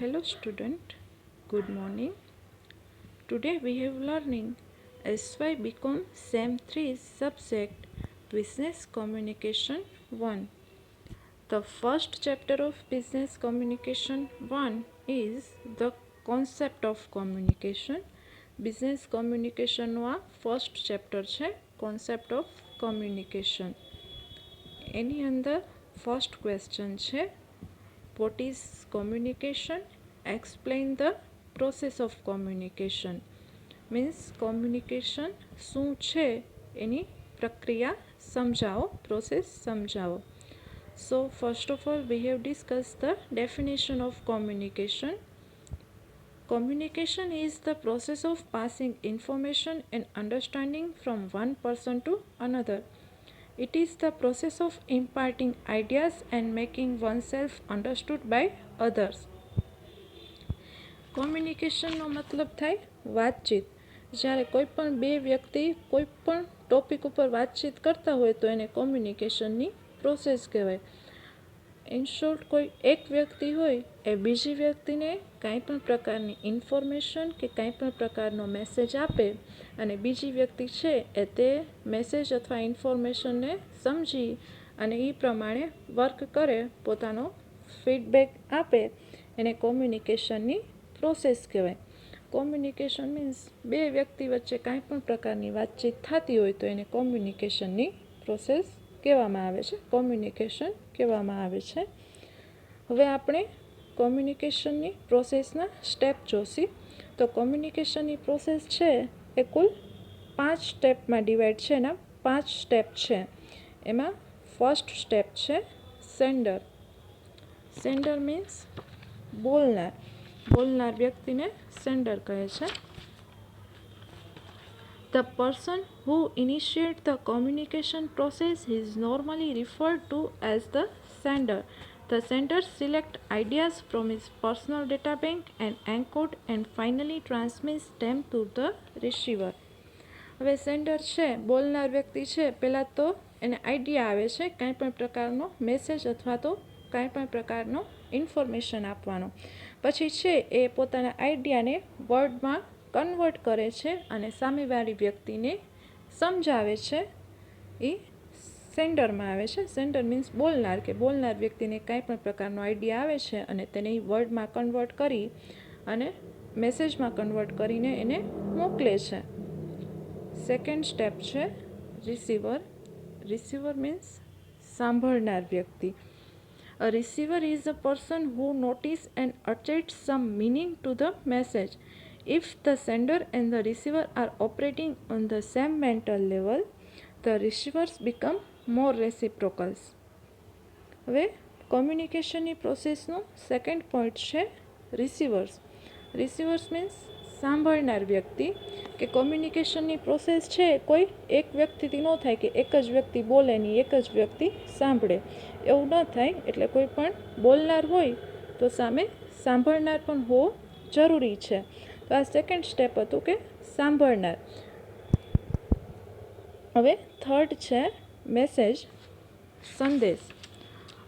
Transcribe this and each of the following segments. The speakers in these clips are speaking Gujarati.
Hello student, good morning. Today we have learning SY become SEM 3 subject Business Communication 1. The first chapter of Business Communication 1 is the concept of communication. Business કોમ્યુનિકેશનનું આ ફર્સ્ટ ચેપ્ટર છે કોન્સેપ્ટ ઓફ કોમ્યુનિકેશન એની અંદર ફર્સ્ટ ક્વેશ્ચન છે What is communication explain the process of communication means communication શું છે એની પ્રક્રિયા સમજાવો પ્રોસેસ સમજાવો so first of all we have discuss the definition of communication Communication is the process of passing information and understanding from one person to another. It is the process of imparting ideas and making oneself understood by others. કોમ્યુનિકેશનનો મતલબ થાય વાતચીત જ્યારે કોઈ પણ બે વ્યક્તિ કોઈ પણ ટોપિક ઉપર વાતચીત કરતા હોય તો એને કોમ્યુનિકેશનની પ્રોસેસ કહેવાય ઇન શોર્ટ કોઈ એક વ્યક્તિ હોય, એ બીજી વ્યક્તિને કાંઈ પણ પ્રકારની ઇન્ફોર્મેશન કે કાંઈ પણ પ્રકારનો મેસેજ આપે અને બીજી વ્યક્તિ છે એ તે મેસેજ અથવા ઇન્ફોર્મેશનને સમજી અને એ પ્રમાણે વર્ક કરે, પોતાનો ફીડબેક આપે. એને કોમ્યુનિકેશનની પ્રોસેસ કહેવાય. કોમ્યુનિકેશન મીન્સ બે વ્યક્તિ વચ્ચે કાંઈ પણ પ્રકારની વાતચીત થતી હોય તો એને કોમ્યુનિકેશનની પ્રોસેસ કહેવામાં આવે છે કોમ્યુનિકેશન કહેવામાં આવે છે. હવે આપણે કોમ્યુનિકેશનની પ્રોસેસના સ્ટેપ જોશી. તો કોમ્યુનિકેશનની પ્રોસેસ છે એ કુલ પાંચ સ્ટેપમાં ડિવાઈડ છે એના પાંચ સ્ટેપ છે. એમાં ફર્સ્ટ સ્ટેપ છે સેન્ડર સેન્ડર મીન્સ બોલનાર. બોલનાર વ્યક્તિને સેન્ડર કહે છે. The person who initiates the communication process is normally referred to as the sender. The sender selects ideas from his personal data bank and encode and finally transmits them to the receiver. હવે સેન્ડર છે બોલનાર વ્યક્તિ છે પહેલાં તો એને આઈડિયા આવે છે કાંઈ પણ પ્રકારનો મેસેજ અથવા તો કાંઈ પણ પ્રકારનો ઇન્ફોર્મેશન આપવાનો પછી છે એ પોતાના આઈડિયાને વર્ડમાં કન્વર્ટ કરે છે અને સામેવાળી વ્યક્તિને સમજાવે છે. એ સેન્ડરમાં આવે છે. સેન્ડર મીન્સ બોલનાર કે બોલનાર વ્યક્તિને કાંઈ પણ પ્રકારનો આઈડિયા આવે છે અને તેને વર્ડમાં કન્વર્ટ કરી અને મેસેજમાં કન્વર્ટ કરીને એને મોકલે છે. સેકન્ડ સ્ટેપ છે રિસીવર રિસીવર મીન્સ સાંભળનાર વ્યક્તિ. A receiver is a person who notice and attaches some meaning to the message. If the sender and the receiver are operating on the same mental level, the receivers become more reciprocals. હવે કોમ્યુનિકેશનની પ્રોસેસનો સેકન્ડ પોઈન્ટ છે રિસીવર્સ રિસીવર્સ મીન્સ સાંભળનાર વ્યક્તિ. કે કોમ્યુનિકેશનની પ્રોસેસ છે કોઈ એક વ્યક્તિથી ન થાય કે એક જ વ્યક્તિ બોલે નહીં એક જ વ્યક્તિ સાંભળે. એવું ન થાય એટલે કોઈ પણ બોલનાર હોય તો સામે સાંભળનાર પણ હોવો જરૂરી છે. તો આ સેકન્ડ સ્ટેપ હતું કે સાંભળનાર હવે થર્ડ છે મેસેજ સંદેશ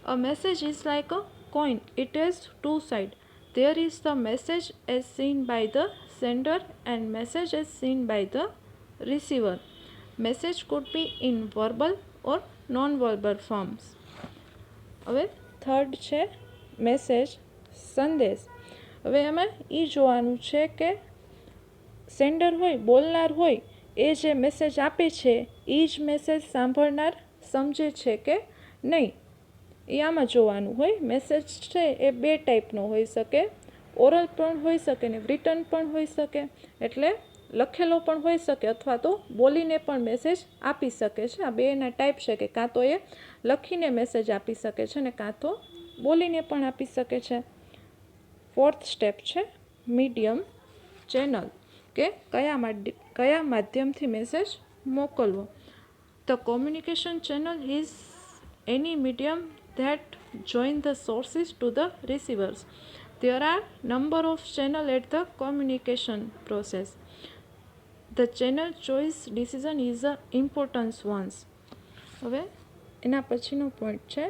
a message is like a coin it is two side there is the message as seen by the sender and message as seen by the receiver. Message could be in verbal or non-verbal forms. હવે થર્ડ છે મેસેજ સંદેશ હવે એમાં એ જોવાનું છે કે સેન્ડર હોય, બોલનાર હોય, એ જે મેસેજ આપે છે એ જ મેસેજ સાંભળનાર સમજે છે કે નહીં. એ આમાં જોવાનું હોય મેસેજ છે એ બે ટાઈપનો હોઈ શકે. ઓરલ પણ હોઈ શકે ને રિટર્ન પણ હોઈ શકે. એટલે લખેલો પણ હોઈ શકે અથવા તો બોલીને પણ મેસેજ આપી શકે છે. આ બેના ટાઈપ છે કે કાં તો એ લખીને મેસેજ આપી શકે છે ને કાં તો બોલીને પણ આપી શકે છે. ફોર્થ સ્ટેપ છે મીડિયમ ચેનલ કે કયા કયા માધ્યમથી મેસેજ મોકલવો the communication channel is any medium that join the sources to the receivers. There are number of channel at the communication process. The channel choice decision is a important ones. હવે એના પછીનો પોઈન્ટ છે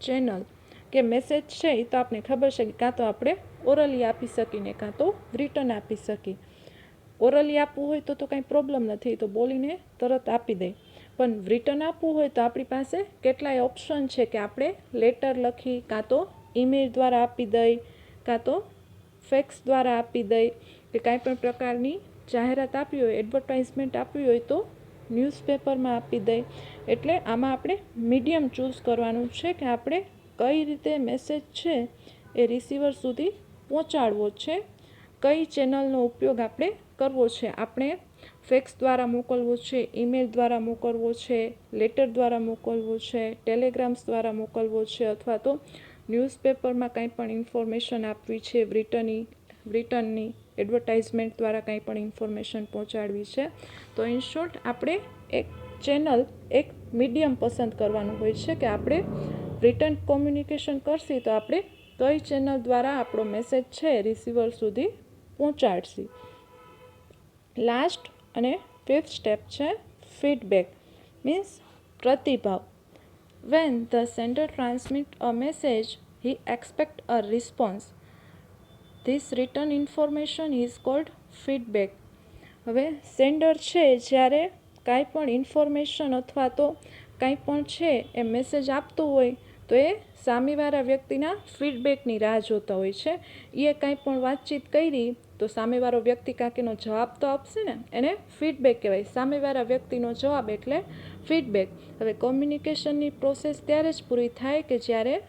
ચેનલ કે મેસેજ છે એ તો આપને ખબર છે કે કાં તો આપણે ઓરલી આપી શકીને કાં તો રિટર્ન આપી શકીએ. ઓરલી આપવું હોય તો તો કાંઈ પ્રોબ્લેમ નથી તો બોલીને તરત આપી દે. પણ રિટર્ન આપવું હોય તો આપણી પાસે કેટલાય ઓપ્શન છે કે આપણે લેટર લખી, કાં તો ઈમેલ દ્વારા આપી દઈ, કાં તો ફેક્સ દ્વારા આપી દઈ, કે કાંઈ પણ પ્રકારની જાહેરાત આપવી હોય એડવર્ટાઇઝમેન્ટ આપવી હોય તો ન્યૂઝપેપરમાં આપી દઈ. એટલે આમાં આપણે મીડિયમ ચૂઝ કરવાનું છે કે આપણે કઈ રીતે મેસેજ છે એ રિસીવર સુધી પહોંચાડવો છે, કઈ ચેનલનો ઉપયોગ આપણે કરવો છે, આપણે ફેક્સ દ્વારા મોકલવો છે ઈમેલ દ્વારા મોકલવો છે લેટર દ્વારા મોકલવો છે ટેલિગ્રામ્સ દ્વારા મોકલવો છે, અથવા તો ન્યૂઝપેપરમાં કંઈ પણ ઇન્ફોર્મેશન આપવી છે બ્રિટનની બ્રિટનની એડવર્ટાઇઝમેન્ટ દ્વારા કંઈ પણ ઇન્ફોર્મેશન પહોંચાડવી છે. તો ઇન શોર્ટ આપણે એક ચેનલ એક મીડિયમ પસંદ કરવાનું હોય છે કે આપણે રિટર્ન કોમ્યુનિકેશન કરશી તો આપણે કઈ ચેનલ દ્વારા આપણો મેસેજ છે રિસીવર સુધી પહોંચાડશી. લાસ્ટ અને ફિફ્થ સ્ટેપ છે ફીડબેક મીન્સ પ્રતિભાવ. When the sender transmit a message he expect a response this return information is called feedback હવે સેન્ડર છે જ્યારે કાંઈ પણ ઇન્ફોર્મેશન અથવા તો કાંઈ પણ છે એ મેસેજ આપતું હોય તો એ સામેવાળા વ્યક્તિના ફીડબેકની રાહ જોતા હોય છે. એ કાંઈ પણ વાતચીત કરી, તો સામેવાળો વ્યક્તિ કાંઈક જવાબ તો આપશે ને? એને ફીડબેક કહેવાય. સામેવાળા વ્યક્તિનો જવાબ એટલે ફીડબેક હવે કોમ્યુનિકેશનની પ્રોસેસ ત્યારે જ પૂરી થાય કે જ્યારે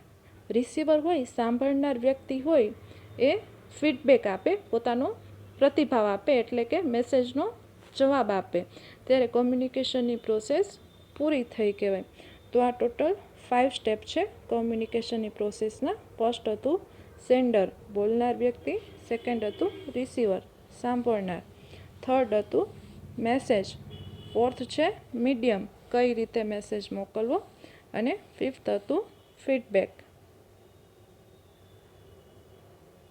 રિસીવર હોય, સાંભળનાર વ્યક્તિ હોય, એ ફીડબેક આપે, પોતાનો પ્રતિભાવ આપે, એટલે કે મેસેજનો જવાબ આપે. ત્યારે કોમ્યુનિકેશનની પ્રોસેસ પૂરી થઈ કહેવાય. તો આ ટોટલ ફાઇવ સ્ટેપ છે કોમ્યુનિકેશનની પ્રોસેસના ફર્સ્ટ હતું સેન્ડર બોલનાર વ્યક્તિ. સેકન્ડ હતું રિસીવર સાંભળનાર. થર્ડ હતું મેસેજ ફોર્થ છે મીડિયમ કઈ રીતે મેસેજ મોકલવો. અને ફિફ્થ હતું ફીડબેક